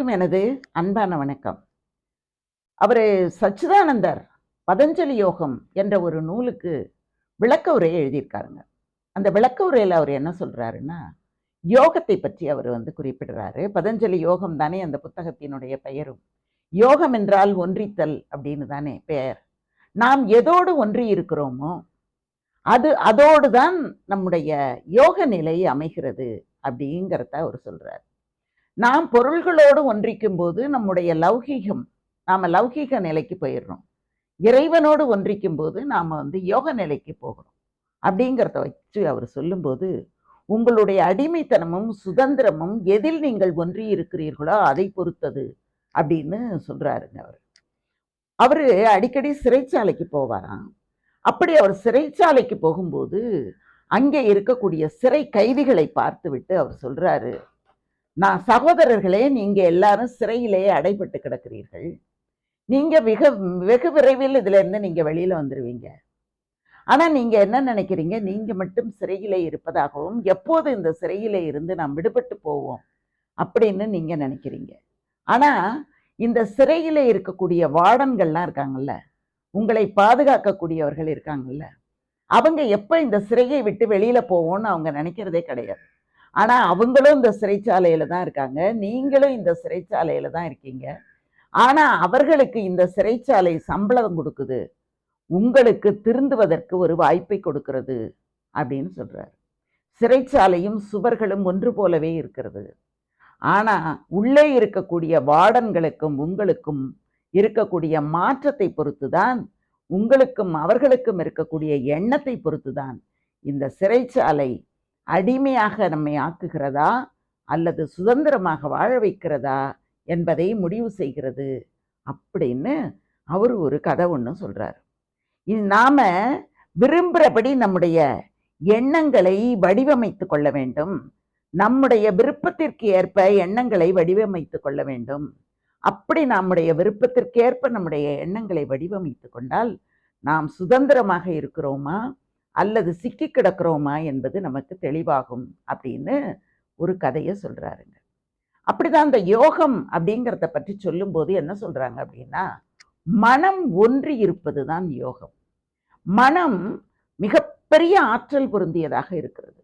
அனைவருக்கும் எனது அன்பான வணக்கம். அவர் சச்சிதானந்தர் பதஞ்சலி யோகம் என்ற ஒரு நூலுக்கு விளக்க உரையை எழுதியிருக்காருங்க. அந்த விளக்க உரையில் அவர் என்ன சொல்கிறாருன்னா யோகத்தை பற்றி அவர் வந்து குறிப்பிடுறாரு. பதஞ்சலி யோகம் தானே அந்த புத்தகத்தினுடைய பெயரும். யோகம் என்றால் ஒன்றித்தல் அப்படின்னு தானே பெயர். நாம் எதோடு ஒன்றி இருக்கிறோமோ அது அதோடு தான் நம்முடைய யோக நிலை அமைகிறது அப்படிங்கிறத அவர் சொல்கிறார் நாம் பொருள்களோடு ஒன்றிக்கும் போது நம்முடைய லௌகீகம் நாம லௌகீக நிலைக்கு போயிடுறோம். இறைவனோடு ஒன்றிக்கும் போது நாம வந்து யோக நிலைக்கு போகிறோம். அப்படிங்கிறத வச்சு அவர் சொல்லும்போது உங்களுடைய அடிமைத்தனமும் சுதந்திரமும் எதில் நீங்கள் ஒன்றி இருக்கிறீர்களோ அதை பொறுத்தது அப்படின்னு சொல்றாருங்க அவர். அவரு அடிக்கடி சிறைச்சாலைக்கு போவாராம். அப்படி அவர் சிறைச்சாலைக்கு போகும்போது அங்கே இருக்கக்கூடிய சிறை கைதிகளை பார்த்துவிட்டு அவர் சொல்றாரு நான் சகோதரர்களே நீங்க எல்லாரும் சிறையிலேயே அடைபட்டு கிடக்கிறீர்கள். நீங்க மிக வெகு விரைவில் இதுல இருந்து நீங்க வெளியில வந்துருவீங்க. ஆனா நீங்க என்ன நினைக்கிறீங்க? நீங்க மட்டும் சிறையிலே இருப்பதாகவும் எப்போது இந்த சிறையிலே இருந்து நாம் விடுபட்டு போவோம் அப்படின்னு நீங்க நினைக்கிறீங்க. ஆனா இந்த சிறையிலே இருக்கக்கூடிய வார்டன்கள்லாம் இருக்காங்கல்ல உங்களை பாதுகாக்கக்கூடியவர்கள் இருக்காங்கல்ல அவங்க எப்ப இந்த சிறையை விட்டு வெளியில போவோம்னு அவங்க நினைக்கிறதே கிடையாது. ஆனால் அவங்களும் இந்த சிறைச்சாலையில் தான் இருக்காங்க. நீங்களும் இந்த சிறைச்சாலையில் தான் இருக்கீங்க. ஆனால் அவர்களுக்கு இந்த சிறைச்சாலை சம்பளம் கொடுக்குது. உங்களுக்கு திருந்துவதற்கு ஒரு வாய்ப்பை கொடுக்கிறது அப்படின்னு சொல்கிறார் சிறைச்சாலையும் சுவர்களும் ஒன்று போலவே இருக்கிறது. ஆனால் உள்ளே இருக்கக்கூடிய வார்டன்களுக்கும் உங்களுக்கும் இருக்கக்கூடிய மாற்றத்தை பொறுத்துதான் உங்களுக்கும் அவர்களுக்கும் இருக்கக்கூடிய எண்ணத்தை பொறுத்து தான் இந்த சிறைச்சாலை அடிமையாக நம்மை ஆக்குகிறதா? அல்லது சுதந்திரமாக வாழ வைக்கிறதா? என்பதை முடிவு செய்கிறது அப்படின்னு அவர் ஒரு கதை ஒன்று சொல்கிறார் இது நாம் விரும்புகிறபடி நம்முடைய எண்ணங்களை வடிவமைத்து கொள்ள வேண்டும். நம்முடைய விருப்பத்திற்கு ஏற்ப எண்ணங்களை வடிவமைத்து கொள்ள வேண்டும். அப்படி நம்முடைய விருப்பத்திற்கேற்ப நம்முடைய எண்ணங்களை வடிவமைத்து கொண்டால் நாம் சுதந்திரமாக இருக்கிறோமா? அல்லது சிக்கி கிடக்கிறோமா என்பது நமக்கு தெளிவாகும் அப்படின்னு ஒரு கதையை சொல்றாருங்க. அப்படிதான் அந்த யோகம் அப்படிங்கிறத பற்றி சொல்லும்போது என்ன சொல்றாங்க அப்படின்னா மனம் ஒன்றி இருப்பது தான் யோகம். மனம் மிகப்பெரிய ஆற்றல் பொருந்தியதாக இருக்கிறது.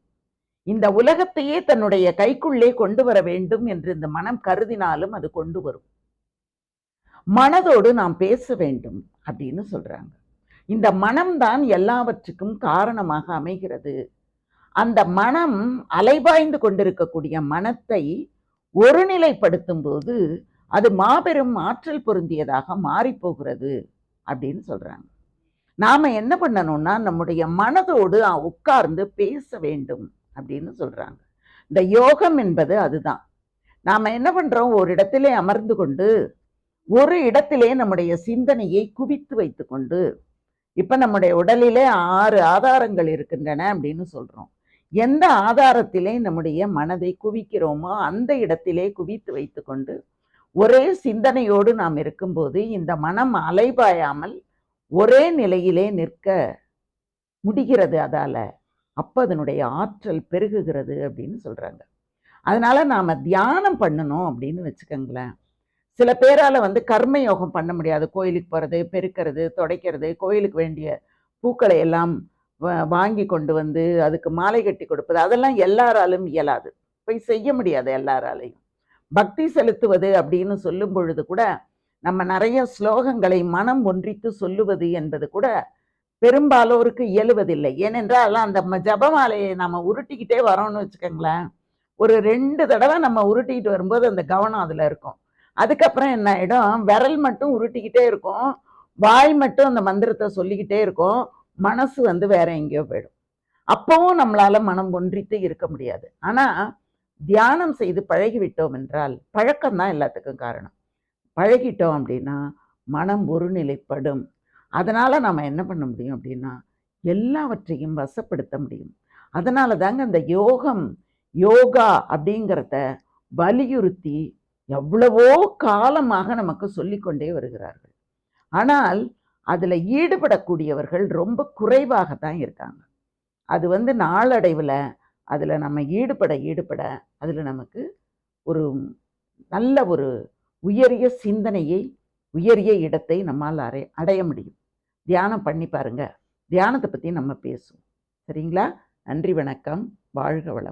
இந்த உலகத்தையே தன்னுடைய கைக்குள்ளே கொண்டு வர வேண்டும் என்று இந்த மனம் கருதினாலும் அது கொண்டு வரும். மனதோடு நாம் பேச வேண்டும் அப்படின்னு சொல்றாங்க. இந்த மனம்தான் எல்லாவற்றுக்கும் காரணமாக அமைகிறது. அந்த மனம் அலைபாய்ந்து கொண்டிருக்கக்கூடிய மனத்தை ஒருநிலைப்படுத்தும் போது அது மாபெரும் ஆற்றல் பொருந்தியதாக மாறிப்போகிறது அப்படின்னு சொல்கிறாங்க நாம் என்ன பண்ணணும்னா நம்முடைய மனதோடு உட்கார்ந்து பேச வேண்டும் அப்படின்னு சொல்கிறாங்க இந்த யோகம் என்பது அதுதான். நாம் என்ன பண்ணுறோம் ஒரு இடத்திலே அமர்ந்து கொண்டு ஒரு இடத்திலே நம்முடைய சிந்தனையை குவித்து வைத்து கொண்டு இப்போ நம்முடைய உடலிலே ஆறு ஆதாரங்கள் இருக்கின்றன அப்படின்னு சொல்கிறோம் எந்த ஆதாரத்திலே நம்முடைய மனதை குவிக்கிறோமோ அந்த இடத்திலே குவித்து வைத்துக்கொண்டு ஒரே சிந்தனையோடு நாம் இருக்கும்போது இந்த மனம் அலைபாயாமல் ஒரே நிலையிலே நிற்க முடிகிறது அதால். அப்போ அதனுடைய ஆற்றல் பெருகுகிறது அப்படின்னு சொல்கிறாங்க அதனால் நாம் தியானம் பண்ணணும் அப்படின்னு வச்சுக்கோங்களேன். சில பேரால் வந்து கர்ம யோகம் பண்ண முடியாது. கோயிலுக்கு போகிறது பெருக்கிறது துடைக்கிறது கோயிலுக்கு வேண்டிய பூக்களை எல்லாம் வாங்கி கொண்டு வந்து அதுக்கு மாலை கட்டி கொடுப்பது அதெல்லாம் எல்லாராலும் இயலாது. போய் செய்ய முடியாது எல்லாராலையும். பக்தி செலுத்துவது அப்படின்னு சொல்லும் பொழுது கூட நம்ம நிறைய ஸ்லோகங்களை மனம் ஒன்றித்து சொல்லுவது என்பது கூட பெரும்பாலோருக்கு இயலுவதில்லை. ஏனென்றால் அந்த ஜபமாலையை நம்ம உருட்டிக்கிட்டே வரோம்னு வச்சுக்கோங்களேன். ஒரு ரெண்டு தடவை நம்ம உருட்டிக்கிட்டு வரும்போது அந்த கவனம் அதில் இருக்கும். அதுக்கப்புறம் என்ன ஆகிடும் விரல் மட்டும் உருட்டிக்கிட்டே இருக்கும். வாய் மட்டும் அந்த மந்திரத்தை சொல்லிக்கிட்டே இருக்கும். மனசு வந்து வேற எங்கேயோ போயிடும். அப்பவும் நம்மளால மனம் ஒன்றித்து இருக்க முடியாது. ஆனா தியானம் செய்து பழகிவிட்டோம் என்றால் பழக்கம் தான் எல்லாத்துக்கும் காரணம். பழகிட்டோம் அப்படின்னா மனம் ஒருநிலைப்படும். அதனால நம்ம என்ன பண்ண முடியும் அப்படின்னா எல்லாவற்றையும் வசப்படுத்த முடியும். அதனால தாங்க அந்த யோகம் யோகா அப்படிங்கிறத வலியுறுத்தி எவ்வளவோ காலமாக நமக்கு சொல்லிக்கொண்டே வருகிறார்கள். ஆனால் அதில் ஈடுபடக்கூடியவர்கள் ரொம்ப குறைவாக தான் இருக்காங்க. அது வந்து நாளடைவில் அதில் நம்ம ஈடுபட ஈடுபட அதில் நமக்கு ஒரு நல்ல ஒரு உயரிய சிந்தனையை உயரிய இடத்தை நம்மால் அடைய அடைய முடியும். தியானம் பண்ணி பாருங்க. தியானத்தை பற்றி நம்ம பேசுவோம். சரிங்களா? நன்றி வணக்கம். வாழ்க வளம்